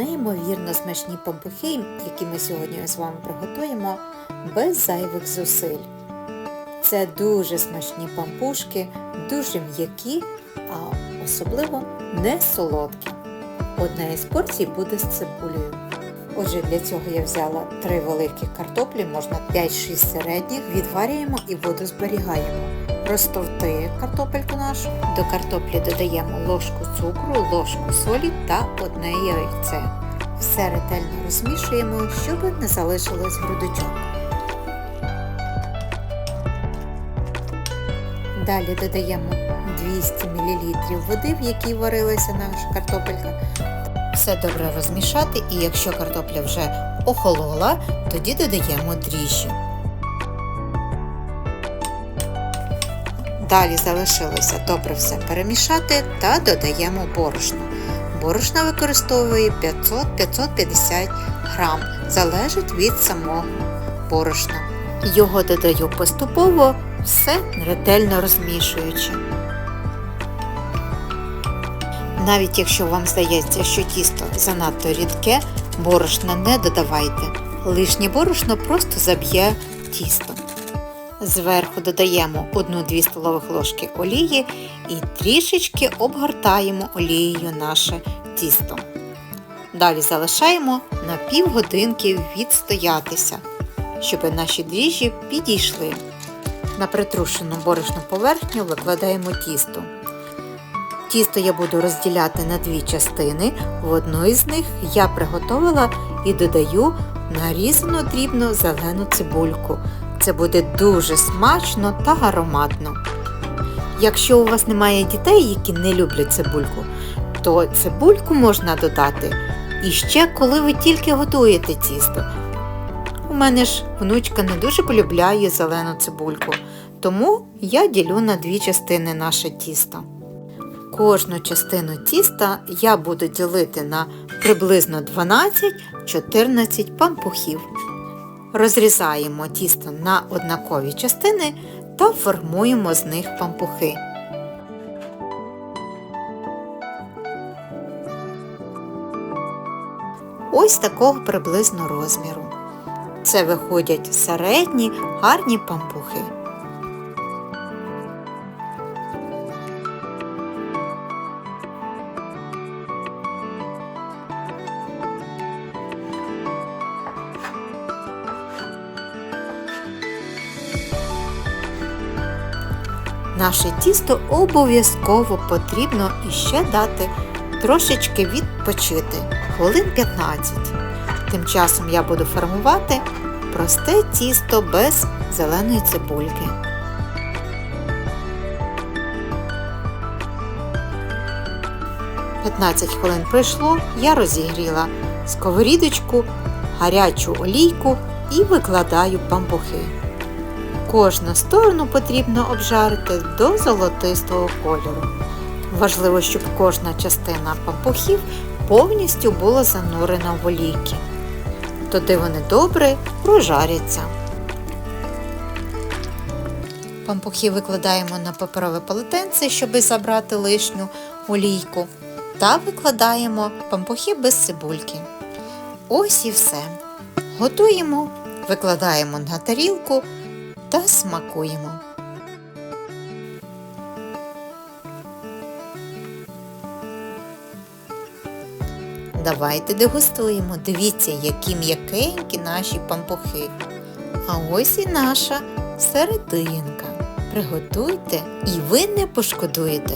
неймовірно смачні пампухи, які ми сьогодні з вами приготуємо без зайвих зусиль. Це дуже смачні пампушки, дуже м'які, а особливо не солодкі. Одна із порцій буде з цибулею. Отже, для цього я взяла 3 великі картоплі, можна 5-6 середніх, відварюємо і воду зберігаємо. Розтовти картопельку нашу. До картоплі додаємо ложку цукру, ложку солі та одне яйце. Все ретельно розмішуємо, щоб не залишилось грудочок. Далі додаємо 200 мл води, в якій варилася наша картопелька. Все добре розмішати і якщо картопля вже охолола, тоді додаємо дріжджі. Далі залишилося добре все перемішати та додаємо борошно. Борошно використовую 500-550 грам, залежить від самого борошна. Його додаю поступово, все ретельно розмішуючи. Навіть якщо вам здається, що тісто занадто рідке, борошна не додавайте. Лишнє борошно просто заб'є тісто. Зверху додаємо 1-2 столових ложки олії і трішечки обгортаємо олією наше тісто. Далі залишаємо на півгодинки відстоятися, щоб наші дріжджі підійшли. На притрушену борошну поверхню викладаємо тісто. Тісто я буду розділяти на дві частини. В одну із них я приготувала і додаю нарізану дрібно зелену цибульку. Це буде дуже смачно та ароматно. Якщо у вас немає дітей, які не люблять цибульку, то цибульку можна додати і ще коли ви тільки готуєте тісто. У мене ж внучка не дуже полюбляє зелену цибульку, тому я ділю на дві частини наше тісто. Кожну частину тіста я буду ділити на приблизно 12-14 пампухів. Розрізаємо тісто на однакові частини та формуємо з них пампухи. Ось такого приблизно розміру. Це виходять середні гарні пампухи. Наше тісто обов'язково потрібно іще дати трошечки відпочити, хвилин 15. Тим часом я буду формувати просте тісто без зеленої цибульки. П'ятнадцять хвилин пройшло, я розігріла сковорідочку, гарячу олійку і викладаю пампухи. Кожну сторону потрібно обжарити до золотистого кольору. Важливо, щоб кожна частина пампухів повністю була занурена в олійки. Тоді вони добре прожаряться. Пампухи викладаємо на паперове полотенце, щоб забрати лишню олійку. Та викладаємо пампухи без цибульки. Ось і все. Готуємо, викладаємо на тарілку та смакуємо. Давайте дегустуємо. Дивіться, які м'якенькі наші пампухи. А ось і наша серединка. Приготуйте і ви не пошкодуєте.